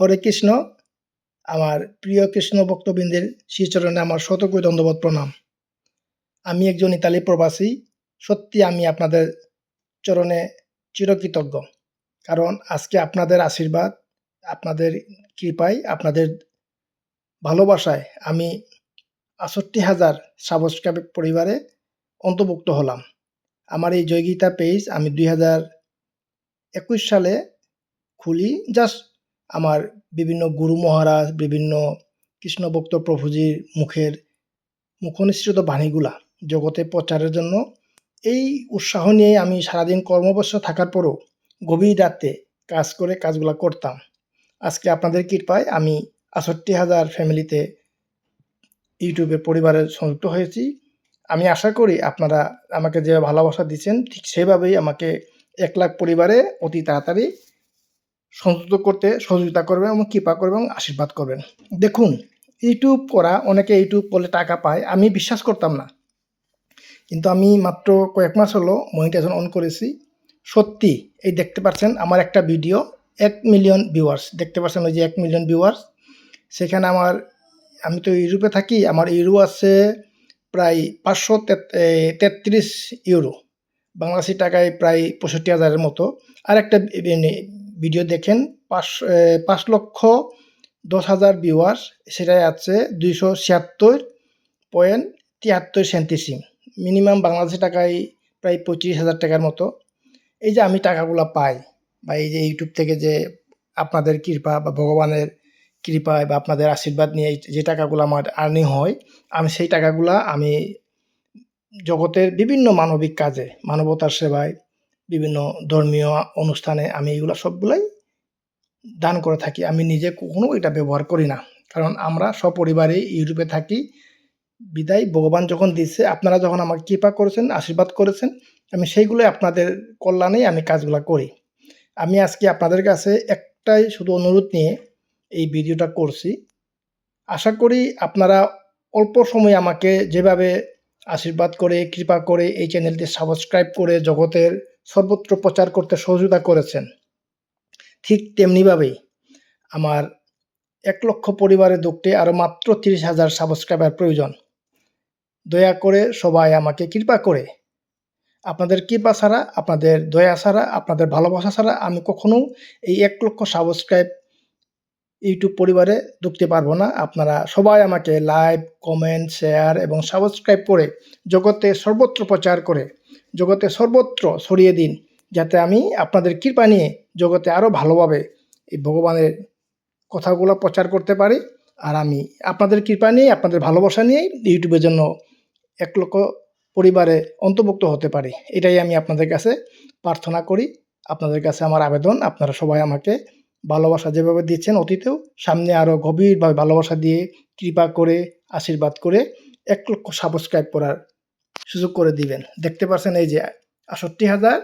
হরে কৃষ্ণ। আমার প্রিয় কৃষ্ণ ভক্তবৃন্দের শ্রীচরণে আমার শতকোটি দণ্ডবোধ প্রণাম। আমি একজন ইতালি প্রবাসী, সত্যি আমি আপনাদের চরণে চিরকৃতজ্ঞ। কারণ আজকে আপনাদের আশীর্বাদ, আপনাদের কৃপায়, আপনাদের ভালোবাসায় আমি আষট্টি হাজার সাবস্ক্রাইব পরিবারে অন্তর্ভুক্ত হলাম। আমার এই জয়গীতা পেজ আমি দুই হাজার একুশ সালে খুলি। জাস্ট আমার বিভিন্ন গুরু মহারাজ, বিভিন্ন কৃষ্ণভক্ত প্রভুজির মুখের মুখনিসৃত বাণীগুলা জগতে প্রচারের জন্য এই উৎসাহ নিয়ে আমি সারাদিন কর্মব্যস্ত থাকার পরও গভীর রাতে কাজ করে কাজগুলা করতাম। আজকে আপনাদের কৃপায় আমি আষট্টি হাজার ফ্যামিলিতে ইউটিউবে পরিবারে সংযুক্ত হয়েছি। আমি আশা করি আপনারা আমাকে যে ভালোবাসা দিচ্ছেন, ঠিক সেভাবেই আমাকে এক লাখ পরিবারে অতি তাড়াতাড়ি সংযুক্ত করতে, সহযোগিতা করবেন এবং কৃপা করবেন এবং আশীর্বাদ করবেন। দেখুন ইউটিউব করা, অনেকে ইউটিউব করলে টাকা পায়, আমি বিশ্বাস করতাম না। কিন্তু আমি মাত্র কয়েক মাস হলো মনিটাইজেশন অন করেছি। সত্যি, এই দেখতে পাচ্ছেন আমার একটা ভিডিও এক মিলিয়ন ভিউয়ার্স দেখতে পাচ্ছেন ওই যে এক মিলিয়ন ভিউয়ার্স সেখানে আমার, আমি তো ইউরোপে থাকি, আমার ইউরো আছে প্রায় পাঁচশো তেত্রিশ ইউরো। বাংলাদেশি টাকায় প্রায় পঁয়ষট্টি হাজারের মতো। আর একটা ভিডিও দেখেন, পাঁচ পাঁচ লক্ষ দশ হাজার ভিউয়ার্স সেটাই আছে দুইশো ছিয়াত্তর পয়েন্ট তিয়াত্তর সেন্টিসিম মিনিমাম বাংলাদেশি টাকায় প্রায় পঁচিশ হাজার টাকার মতো। এই যে আমি টাকাগুলো পাই, বা এই যে ইউটিউব থেকে যে আপনাদের কৃপা বা ভগবানের কৃপায় বা আপনাদের আশীর্বাদ নিয়ে যে টাকাগুলো আমার আর্নিং হয়, আমি সেই টাকাগুলা আমি জগতের বিভিন্ন মানবিক কাজে, মানবতার সেবায় বিভিন্ন ধর্মীয় অনুষ্ঠানে আমি এগুলো সবগুলাই দান করে থাকি। আমি নিজে কখনো এটা ব্যবহার করি না। কারণ আমরা সপরিবারে ইউরোপে থাকি। বিদায়, ভগবান যখন দিচ্ছে আপনারা যখন আমাকে কৃপা করেছেন, আশীর্বাদ করেছেন, আমি সেইগুলোই আপনাদের কল্যাণেই আমি কাজগুলো করি। আমি আজকে আপনাদের কাছে একটাই শুধু অনুরোধ নিয়ে এই ভিডিওটা করছি। আশা করি আপনারা অল্প সময় আমাকে যেভাবে আশীর্বাদ করে, কৃপা করে এই চ্যানেলটি সাবস্ক্রাইব করে জগতের সর্বত্র প্রচার করতে সহযোগিতা করেছেন। ঠিক তেমনিভাবেই আমার এক লক্ষ পরিবারের দুঃখে আরও মাত্র তিরিশ হাজার সাবস্ক্রাইবার প্রয়োজন। দয়া করে সবাই আমাকে কৃপা করে। আপনাদের কৃপা ছাড়া, আপনাদের দয়া ছাড়া, আপনাদের ভালোবাসা ছাড়া আমি কখনো এই এক লক্ষ সাবস্ক্রাইব ইউটিউব পরিবারে ঢুকতে পারব না। আপনারা সবাই আমাকে লাইভ কমেন্ট, শেয়ার এবং সাবস্ক্রাইব করে জগতে সর্বত্র প্রচার করে জগতে সর্বত্র ছড়িয়ে দিন, যাতে আমি আপনাদের কৃপা নিয়ে জগতে আরও ভালোভাবে এই ভগবানের কথাগুলো প্রচার করতে পারি। আর আমি আপনাদের কৃপা নিয়ে, আপনাদের ভালোবাসা নিয়েই ইউটিউবের জন্য এক লক্ষ পরিবারে অন্তর্ভুক্ত হতে পারি। এটাই আমি আপনাদের কাছে প্রার্থনা করি। আপনাদের কাছে আমার আবেদন, আপনারা সবাই আমাকে ভালোবাসা যেভাবে দিচ্ছেন অতীতেও, সামনে আরও গভীরভাবে ভালোবাসা দিয়ে কৃপা করে, আশীর্বাদ করে এক লক্ষ সাবস্ক্রাইব করার সুযোগ করে দিবেন। দেখতে পাচ্ছেন এই যে আষট্টি হাজার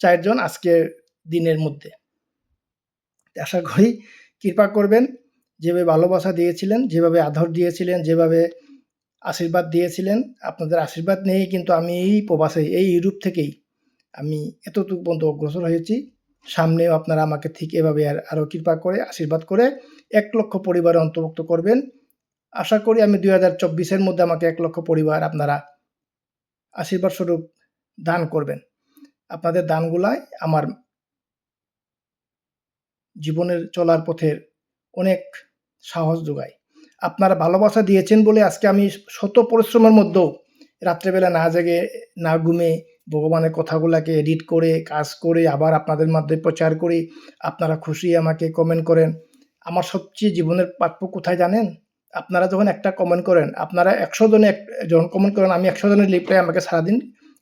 চারজন আজকের দিনের মধ্যে। আশা করি কৃপা করবেন, যেভাবে ভালোবাসা দিয়েছিলেন, যেভাবে আদর দিয়েছিলেন, যেভাবে আশীর্বাদ দিয়েছিলেন, আপনাদের আশীর্বাদ নিয়েই কিন্তু আমি এই প্রবাসে, এই ইউরোপ থেকেই আমি এতটুকু পর্যন্ত অগ্রসর হয়েছি। সামনেও আপনারা আমাকে ঠিক এভাবে আর আরও কৃপা করে, আশীর্বাদ করে এক লক্ষ পরিবারে অন্তর্ভুক্ত করবেন। আশা করি আমি দুই হাজার চব্বিশের মধ্যে আমাকে এক লক্ষ পরিবার আপনারা আশীর্বাদ স্বরূপ দান করবেন। আপনাদের দানগুলাই আমার জীবনের চলার পথের অনেক সাহস যোগায়। আপনারা ভালোবাসা দিয়েছেন বলে আজকে আমি শত পরিশ্রমের মধ্যেও রাত্রেবেলা না জেগে, না ঘুমে ভগবানের কথাগুলোকে এডিট করে, কাজ করে, আবার আপনাদের মাধ্যমে প্রচার করি। আপনারা খুশি আমাকে কমেন্ট করেন। আমার সবচেয়ে জীবনের প্রাপ্য কোথায় জানেন? আপনারা যখন একটা কমেন্ট করেন, আপনারা একশো জনে যখন কমেন্ট করেন, আমি একশো জনের লিপটাই আমাকে সারাদিন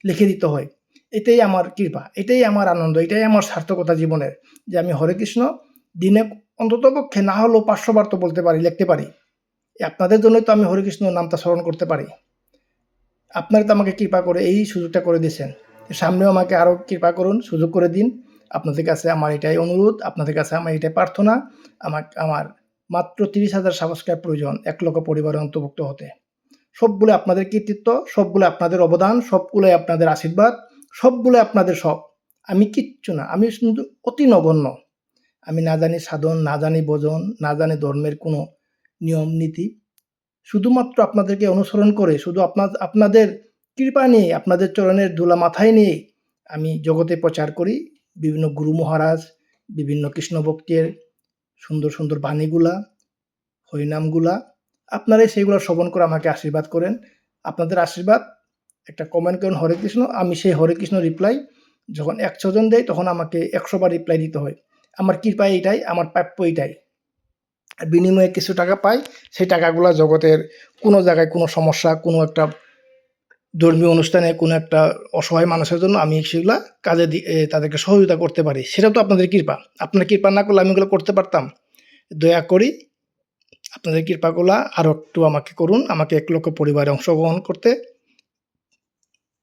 লিখে দিতে হয়। এটাই আমার কৃপা, এটাই আমার আনন্দ, এটাই আমার সার্থকতা জীবনের, যে আমি হরে কৃষ্ণ, দিনে অন্তত পক্ষে না হলেও পাঁচশো বার তো বলতে পারি, লিখতে পারি। আপনাদের জন্যই তো আমি হরে হরিকৃষ্ণ নামটা স্মরণ করতে পারি। আপনারা তো আমাকে কৃপা করে এই সুযোগটা করে দিয়েছেন। সামনেও আমাকে আরও কৃপা করুন, সুযোগ করে দিন। আপনাদের কাছে আমার এটাই অনুরোধ, আপনাদের কাছে আমার এটাই প্রার্থনা আমার আমার মাত্র তিরিশ হাজার সাবস্ক্রাইব প্রয়োজন, এক লক্ষ পরিবারে অন্তর্ভুক্ত হতে। সবগুলো আপনাদের কৃতিত্ব সবগুলো আপনাদের অবদান, সবগুলোই আপনাদের আশীর্বাদ সবগুলো আপনাদের সব আমি কিচ্ছু না, আমি শুধু অতি নগণ্য। আমি না জানি সাধন, না জানি ভজন, না জানি ধর্মের কোনো নিয়ম, নীতি। শুধুমাত্র আপনাদেরকে অনুসরণ করে, শুধু আপনার আপনাদের কৃপা নিয়ে, আপনাদের চরণের ধুলা মাথায় নিয়ে আমি জগতে প্রচার করি। বিভিন্ন গুরু মহারাজ, বিভিন্ন কৃষ্ণ ভক্তের সুন্দর সুন্দর বাণীগুলা, হরিনামগুলা। আপনারাই সেইগুলো শ্রবণ করে আমাকে আশীর্বাদ করেন। আপনাদের আশীর্বাদ, একটা কমেন্ট করেন, হরে কৃষ্ণ। আমি সেই হরে কৃষ্ণ রিপ্লাই যখন একশো জন দেয়, তখন আমাকে একশো বার রিপ্লাই দিতে হয়। আমার কৃপা এইটাই, আমার প্রাপ্য এইটাই। আর বিনিময়ে কিছু টাকা পাই, সেই টাকাগুলো জগতের কোনো জায়গায় কোনো সমস্যা, কোনো একটা ধর্মীয় অনুষ্ঠানে কোনো একটা অসহায় মানুষের জন্য আমি সেগুলা কাজে তাদেরকে সহযোগিতা করতে পারি। সেটা তো আপনাদের কৃপা। আপনার কৃপা না করলে আমি এগুলো করতে পারতাম। দয়া করি আপনাদের কৃপাগুলা আরও একটু আমাকে করুন, আমাকে এক লক্ষ পরিবারে অংশগ্রহণ করতে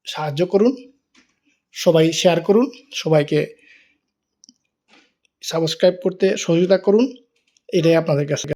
সাহায্য করুন, সবাই শেয়ার করুন, সবাইকে সাবস্ক্রাইব করতে সহযোগিতা করুন, এটাই আপনাদের কাছে